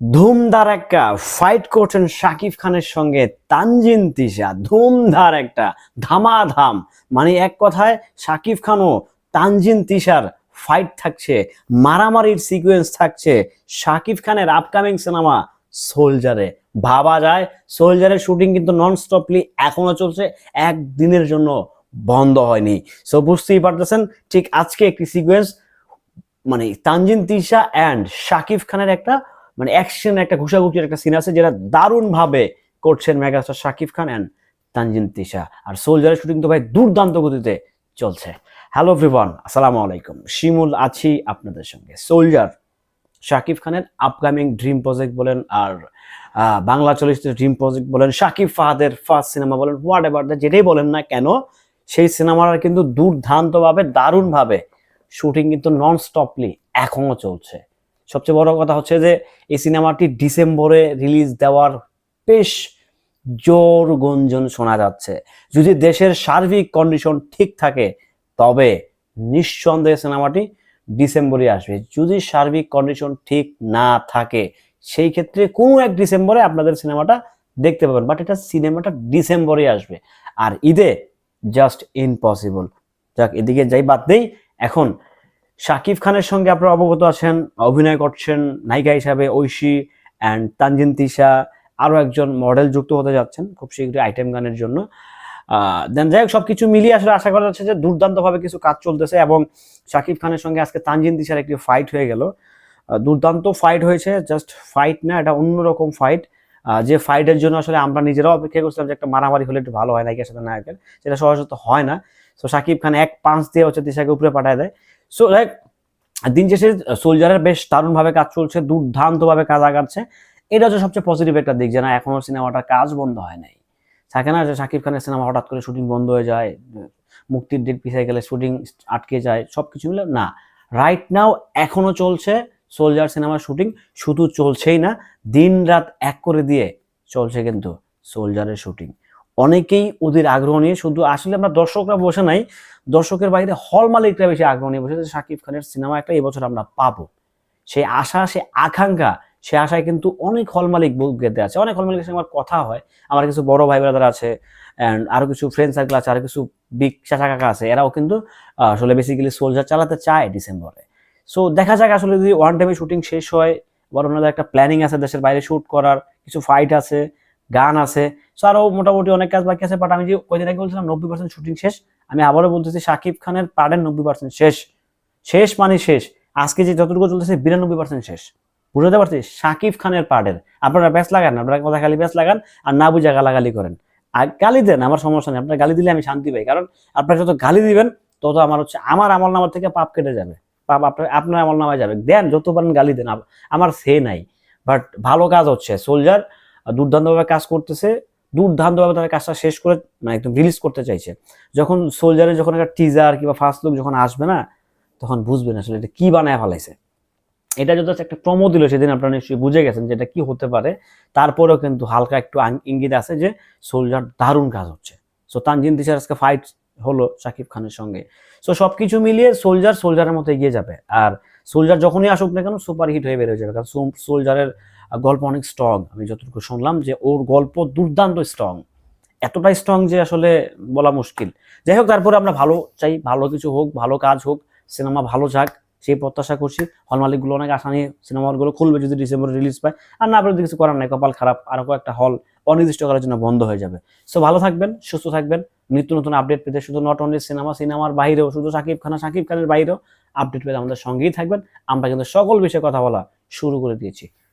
ধুমধার একটা ফাইট করছেন শাকিব খানের সঙ্গে তানজিন তিশা। ধুমধার একটা, ধামাধাম। মানে এক কথায় শাকিব খানও তানজিন তিশার ফাইট থাকছে, মারামারির সিকোয়েন্স থাকছে শাকিব খানের আপকামিং সিনেমা সোলজারে ভাবা যায় সোলজারের শুটিং কিন্তু নন স্টপলি এখনও চলছে একদিনের জন্য বন্ধ হয়নি। সো বুঝতেই পারতেছেন, ঠিক আজকে একটি সিকোয়েন্স মানে তানজিন তিশা অ্যান্ড শাকিব খানের একটা মানে অ্যাকশন একটা ঘুষাঘুষির একটা সিন আছে যেটা দারুণ ভাবে করছেন মেগাস্টার শাকিব খান অ্যান্ড তানজিন তিশা। আর সোলজারের শুটিং তো ভাই দুর্দান্ত গতিতে চলছে। হ্যালো এভরিওয়ান আসসালামু আলাইকুম। শিমুল আছি আপনাদের সঙ্গে। সোলজার শাকিব খানের আপকামিং ড্রিম প্রজেক্ট বলেন আর বাংলা চলচ্চিত্রের ড্রিম প্রজেক্ট বলেন, শাকিব ফাহাদের ফার্স্ট সিনেমা বলেন হোয়াট এভার দ্য যেটাই বলেন না কেন, সেই সিনেমাটা কিন্তু দুর্দান্তভাবে, দারুণভাবে শুটিং কিন্তু নন স্টপলি এখনও চলছে। সবচেয়ে বড় কথা হচ্ছে যে, এই সিনেমাটি ডিসেম্বরে রিলিজ দেওয়ার বেশ জোর গুঞ্জন শোনা যাচ্ছে। যদি দেশের সার্বিক কন্ডিশন ঠিক থাকে, তবে নিঃসন্দেহে সিনেমাটি ডিসেম্বরে আসবে। যদি সার্বিক কন্ডিশন ঠিক না থাকে, সেই ক্ষেত্রে কোনো এক ডিসেম্বরে আপনাদের সিনেমাটা দেখতে পাবেন, বাট এটা সিনেমাটা ডিসেম্বরে আসবে। আর ঈদে জাস্ট ইম্পসিবল। যাক, এদিকে যাই বাদ দেই। এখন শাকিব খানের সঙ্গে আপনারা অবগত আছেন, অভিনয় করছেন নায়িকা হিসাবে ঐশী অ্যান্ড তানজিন তিশা, আরও একজন মডেল যুক্ত হতে যাচ্ছেন খুব শীঘ্রই আইটেম গানের জন্য। দেন যাই হোক সব কিছু মিলিয়ে আসলে আশা করা যাচ্ছে যে দুর্দান্তভাবে কিছু কাজ চলতেছে এবং শাকিব খানের সঙ্গে আজকে তানজিন তিশার একটি ফাইট হয়ে গেল। দুর্দান্ত ফাইট হয়েছে জাস্ট ফাইট না, এটা অন্যরকম ফাইট যে ফাইটের জন্য আসলে আমরা নিজেরাও অপেক্ষা করছিলাম যে একটা মারামারি হলে একটু ভালো হয় নায়িকার সাথে নায়কের, সেটা সহজত হয় না। তো শাকিব খান এক পাঁচ দিয়ে হচ্ছে তিশাকে উপরে পাঠায় দেয়। সো লাইক দিন শেষে সোলজারের বেশ দারুণভাবে কাজ চলছে, দুর্দান্তভাবে কাজ আগাচ্ছে। এটা হচ্ছে সবচেয়ে পজিটিভ একটা দিক যে, না, এখনও সিনেমাটার কাজ বন্ধ হয় নাই। থাকে না যে, শাকিব খানের সিনেমা হঠাৎ করে শুটিং বন্ধ হয়ে যায়, মুক্তির ডেট পিছিয়ে গেলে শুটিং আটকে যায় সব কিছু মিলে, না। রাইট নাও এখনও চলছে সোলজার সিনেমার শুটিং শুধু চলছেই না দিন রাত এক করে দিয়ে চলছে কিন্তু সোলজারের শুটিং অনেকেই ওদের আগ্রহ নিয়ে শুধু আসলে আমরা দর্শকরা বসে নাই, দর্শকের বাইরে হল মালিকরা বেশি আগ্রহ নিয়ে বসেছে। শাকিব খানের সিনেমা একটা এবছর আমরা পাবো। সেই আশা সে আকাঙ্ক্ষা, সে আশায় কিন্তু অনেক হল মালিক গেতে আছে। অনেক হল মালিকের সঙ্গে আমার কথা হয়। আমার কিছু বড় ভাই ব্রাদার আছে অ্যান্ড আরও কিছু ফ্রেন্ড সার্কেল আছে, আরও কিছু বিগ চাচা কাকা আছে। এরাও কিন্তু আসলে বেসিক্যালি সোলজার চালাতে চায় ডিসেম্বরে। সো দেখা যাক আসলে যদি ওয়ান টাইমে শুটিং শেষ হয় ওনাদের একটা প্ল্যানিং আছে দেশের বাইরে শুট করার, কিছু ফাইট আছে গান আছে। সো আরও মোটামুটি অনেক কাজ বাকি আছে বাট আমি যে কয়দিন আগে বলছিলাম, নব্বই পার্সেন্ট শুটিং শেষ। আমি আবারও বলতেছি শাকিব খানের পার্টের নব্বই পার্সেন্ট শেষ। শেষ মানে শেষ। আজকে যে যতটুকু চলতেছে, বিরানব্বই পার্সেন্ট শেষ। বুঝতে পারছি? শাকিব খানের পার্টের আপনারা ব্যাস লাগান, আপনারা কথা খালি ব্যাস লাগান, আর না বুঝা গালাগালি করেন। আর গালি দেন, আমার সমস্যা নেই। আপনার গালি দিলে আমি শান্তি পাই, কারণ আপনারা যত গালি দিবেন, তত আমার হচ্ছে, আমার আমল নামার থেকে পাপ কেটে যাবে। পাপ আপনার আপনার আমল নামায় যাবে। দেন যত পারেন গালি দেন আমার সে নাই। বাট ভালো কাজ হচ্ছে। সোলজার দুর্দান্তভাবে কাজ করতেছে, দুর্দান্তভাবে তারা কাজটা শেষ করে মানে একদম রিলিজ করতে চাইছে। যখন সোলজারের যখন একটা টিজার কিংবা ফার্স্ট লুক যখন আসবে না, তখন বুঝবেন আসলে এটা কি বানায় ফেলাইছে। এটা যদি একটা প্রমো দিল সেদিন আপনারা নিশ্চয়ই বুঝে গেছেন যে এটা কি হতে পারে। তারপরেও কিন্তু হালকা একটু ইঙ্গিত আছে যে সোলজার দারুণ কাজ হচ্ছে। সো তানজিন তিশার আজকে ফাইট হলো শাকিব খানের সঙ্গে। সো সবকিছু মিলিয়ে সোলজার সোলজারের মতো এগিয়ে যাবে। আর সোলজার যখনই আসুক না কেন সুপার হিট হয়ে বেরোয় যাবে। কারণ সোলজারের গল্প অনেক স্ট্রং আমি যতটুকু শুনলাম যে ওর গল্প দুর্দান্ত স্ট্রং এতটাই স্ট্রং যে আসলে বলা মুশকিল। যাই হোক, তারপরে আমরা ভালো চাই, ভালো কিছু হোক, ভালো কাজ হোক, সিনেমা ভালো যাক, সেই প্রত্যাশা করছি। হল মালিকগুলো অনেক আশা নিয়ে সিনেমাগুলো খুলবে যদি ডিসেম্বরে রিলিজ পায়। আর না তো কিছু করার নাই, কপাল খারাপ আরও কয়েকটা হল অনির্দিষ্টকালের জন্য বন্ধ হয়ে যাবে। সো ভালো থাকবেন, সুস্থ থাকবেন। নিত্য নতুন আপডেট পেতে শুধু নট অনলি সিনেমা সিনেমার বাইরেও, শুধু সাকিব খানা সাকিব খানের বাইরেও আপডেট পেতে আমাদের সঙ্গেই থাকবেন। আমরা কিন্তু সকল বিষয়ে কথা বলা শুরু করে দিয়েছি।